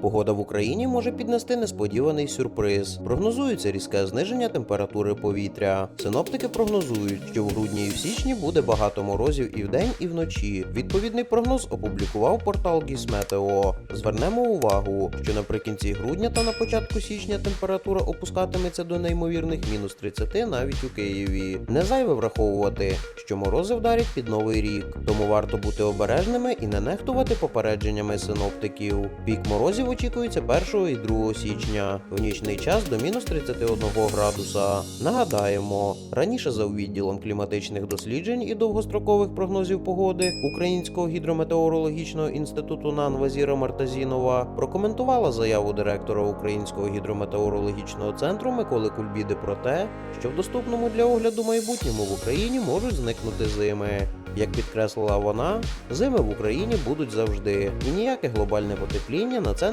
Погода в Україні може піднести несподіваний сюрприз. Прогнозується різке зниження температури повітря. Синоптики прогнозують, що в грудні і в січні буде багато морозів і вдень, і вночі. Відповідний прогноз опублікував портал Гісметео. Звернемо увагу, що наприкінці грудня та на початку січня температура опускатиметься до неймовірних мінус 30 навіть у Києві. Не зайве враховувати, що морози вдарять під новий рік, тому варто бути обережними і не нехтувати попередженнями синоптиків. Пік морозів очікується 1 і 2 січня, в нічний час до мінус 31 градуса. Нагадаємо, раніше за відділом кліматичних досліджень і довгострокових прогнозів погоди Українського гідрометеорологічного інституту НАН Вазіра Мартазінова прокоментувала заяву директора Українського гідрометеорологічного центру Миколи Кульбіди про те, що в доступному для огляду майбутньому в Україні можуть зникнути зими. Як підкреслила вона, зими в Україні будуть завжди, і ніяке глобальне потепління на це